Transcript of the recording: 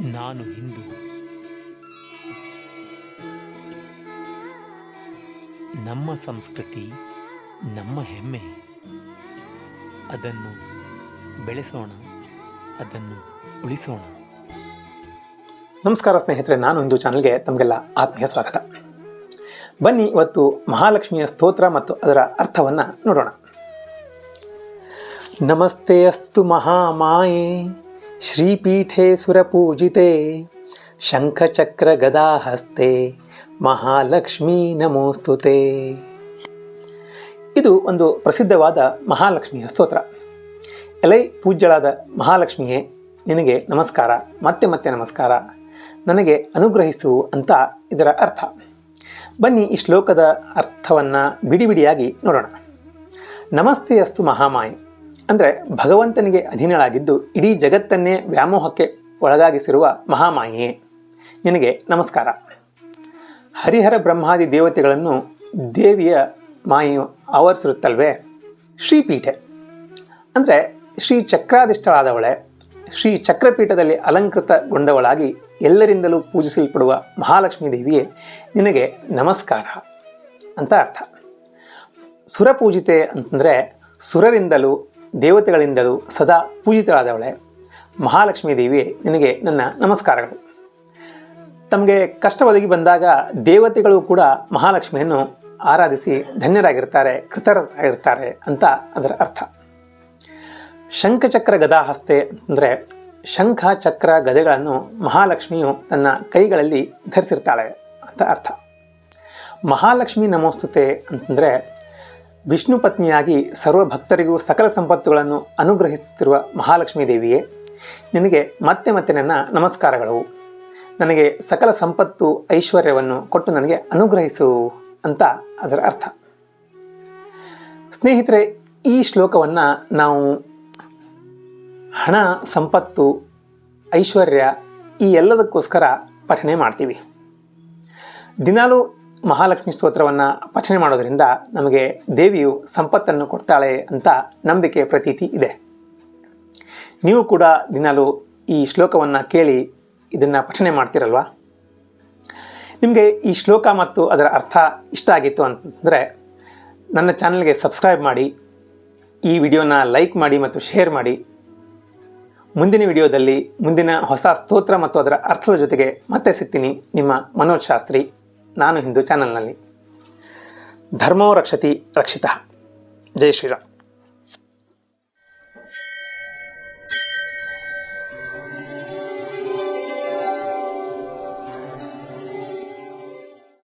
ನಾನು ಹಿಂದೂ. ನಮ್ಮ ಸಂಸ್ಕೃತಿ, ನಮ್ಮ ಹೆಮ್ಮೆ. ಅದನ್ನು ಬೆಳೆಸೋಣ, ಅದನ್ನು ಉಳಿಸೋಣ. ನಮಸ್ಕಾರ ಸ್ನೇಹಿತರೆ, ನಾನು ಹಿಂದೂ ಚಾನಲ್ಗೆ ತಮಗೆಲ್ಲ ಆತ್ಮೀಯ ಸ್ವಾಗತ. ಬನ್ನಿ ಇವತ್ತು ಮಹಾಲಕ್ಷ್ಮಿಯ ಸ್ತೋತ್ರ ಮತ್ತು ಅದರ ಅರ್ಥವನ್ನು ನೋಡೋಣ. ನಮಸ್ತೆ ಅಸ್ತು ಮಹಾಮಾಯೆ. ಶ್ರೀಪೀಠೆ ಸುರಪೂಜಿತೆ, ಶಂಖಚಕ್ರ ಗದಾಹಸ್ತೆ, ಮಹಾಲಕ್ಷ್ಮೀ ನಮೋಸ್ತುತೆ. ಇದು ಒಂದು ಪ್ರಸಿದ್ಧವಾದ ಮಹಾಲಕ್ಷ್ಮಿಯ ಸ್ತೋತ್ರ. ಎಲೈ ಪೂಜ್ಯಳಾದ ಮಹಾಲಕ್ಷ್ಮಿಯೇ, ನಿನಗೆ ನಮಸ್ಕಾರ, ಮತ್ತೆ ಮತ್ತೆ ನಮಸ್ಕಾರ. ನನಗೆ ಅನುಗ್ರಹಿಸು ಅಂತ ಇದರ ಅರ್ಥ. ಬನ್ನಿ ಈ ಶ್ಲೋಕದ ಅರ್ಥವನ್ನು ಬಿಡಿ ಬಿಡಿಯಾಗಿ ನೋಡೋಣ. ನಮಸ್ತೆ ಅಸ್ತು ಮಹಾಮಾಯಿ. ಅಂದರೆ ಭಗವಂತನಿಗೆ ಅಧೀನಳಾಗಿದ್ದು ಇಡೀ ಜಗತ್ತನ್ನೇ ವ್ಯಾಮೋಹಕ್ಕೆ ಒಳಗಾಗಿಸಿರುವ ಮಹಾಮಾಯೆಯೇ ನಿನಗೆ ನಮಸ್ಕಾರ. ಹರಿಹರ ಬ್ರಹ್ಮಾದಿ ದೇವತೆಗಳನ್ನು ದೇವಿಯ ಮಾಯೆಯು ಆವರಿಸಿರುತ್ತಲ್ವೇ? ಶ್ರೀಪೀಠೆ. ಅಂದರೆ ಶ್ರೀ ಚಕ್ರಾಧಿಷ್ಠಳಾದವಳೆ, ಶ್ರೀ ಚಕ್ರಪೀಠದಲ್ಲಿ ಅಲಂಕೃತಗೊಂಡವಳಾಗಿ ಎಲ್ಲರಿಂದಲೂ ಪೂಜಿಸಲ್ಪಡುವ ಮಹಾಲಕ್ಷ್ಮೀ ದೇವಿಯೇ, ನಿನಗೆ ನಮಸ್ಕಾರ ಅಂತ ಅರ್ಥ. ಸುರಪೂಜಿತೆ ಅಂತಂದರೆ ಸುರರಿಂದಲೂ ದೇವತೆಗಳಿಂದಲೂ ಸದಾ ಪೂಜಿತಳಾದವಳೆ. ಮಹಾಲಕ್ಷ್ಮೀ ದೇವಿಯೇ, ನಿನಗೆ ನನ್ನ ನಮಸ್ಕಾರಗಳು. ತಮಗೆ ಕಷ್ಟ ಒದಗಿ ಬಂದಾಗ ದೇವತೆಗಳು ಕೂಡ ಮಹಾಲಕ್ಷ್ಮಿಯನ್ನು ಆರಾಧಿಸಿ ಧನ್ಯರಾಗಿರ್ತಾರೆ, ಕೃತರಾಗಿರ್ತಾರೆ ಅಂತ ಅದರ ಅರ್ಥ. ಶಂಖಚಕ್ರ ಗದಾಹಸ್ತೆ ಅಂದರೆ ಶಂಖ ಚಕ್ರ ಗದೆಗಳನ್ನು ಮಹಾಲಕ್ಷ್ಮಿಯು ತನ್ನ ಕೈಗಳಲ್ಲಿ ಧರಿಸಿರ್ತಾಳೆ ಅಂತ ಅರ್ಥ. ಮಹಾಲಕ್ಷ್ಮಿ ನಮೋಸ್ತುತೆ ಅಂತಂದರೆ ವಿಷ್ಣು ಪತ್ನಿಯಾಗಿ ಸರ್ವ ಭಕ್ತರಿಗೂ ಸಕಲ ಸಂಪತ್ತುಗಳನ್ನು ಅನುಗ್ರಹಿಸುತ್ತಿರುವ ಮಹಾಲಕ್ಷ್ಮೀ ದೇವಿಯೇ, ನಿನಗೆ ಮತ್ತೆ ಮತ್ತೆ ನನ್ನ ನಮಸ್ಕಾರಗಳು. ನನಗೆ ಸಕಲ ಸಂಪತ್ತು ಐಶ್ವರ್ಯವನ್ನು ಕೊಟ್ಟು ನನಗೆ ಅನುಗ್ರಹಿಸು ಅಂತ ಅದರ ಅರ್ಥ. ಸ್ನೇಹಿತರೆ, ಈ ಶ್ಲೋಕವನ್ನು ನಾವು ಹಣ, ಸಂಪತ್ತು, ಐಶ್ವರ್ಯ ಈ ಎಲ್ಲದಕ್ಕೋಸ್ಕರ ಪಠನೆ ಮಾಡ್ತೀವಿ. ದಿನಾಲೂ ಮಹಾಲಕ್ಷ್ಮಿ ಸ್ತೋತ್ರವನ್ನು ಪಠನೆ ಮಾಡೋದರಿಂದ ನಮಗೆ ದೇವಿಯು ಸಂಪತ್ತನ್ನು ಕೊಡ್ತಾಳೆ ಅಂತ ನಂಬಿಕೆ ಪ್ರತೀತಿ ಇದೆ. ನೀವು ಕೂಡ ದಿನಾಲೂ ಈ ಶ್ಲೋಕವನ್ನು ಕೇಳಿ ಇದನ್ನು ಪಠನೆ ಮಾಡ್ತಿರಲ್ವಾ? ನಿಮಗೆ ಈ ಶ್ಲೋಕ ಮತ್ತು ಅದರ ಅರ್ಥ ಇಷ್ಟ ಆಗಿತ್ತು ಅಂತಂದರೆ ನನ್ನ ಚಾನಲ್ಗೆ ಸಬ್ಸ್ಕ್ರೈಬ್ ಮಾಡಿ, ಈ ವಿಡಿಯೋನ ಲೈಕ್ ಮಾಡಿ ಮತ್ತು ಶೇರ್ ಮಾಡಿ. ಮುಂದಿನ ವಿಡಿಯೋದಲ್ಲಿ ಮುಂದಿನ ಹೊಸ ಸ್ತೋತ್ರ ಮತ್ತು ಅದರ ಅರ್ಥದ ಜೊತೆಗೆ ಮತ್ತೆ ಸಿಗ್ತೀನಿ ನಿಮ್ಮ ಮನೋಜ್ ಶಾಸ್ತ್ರಿ. ನಾನು ಹಿಂದೂ ಚಾನಲ್ನಲ್ಲಿ ಧರ್ಮೋ ರಕ್ಷತಿ ರಕ್ಷಿತ ಜೈ ಶ್ರೀರಾಮ್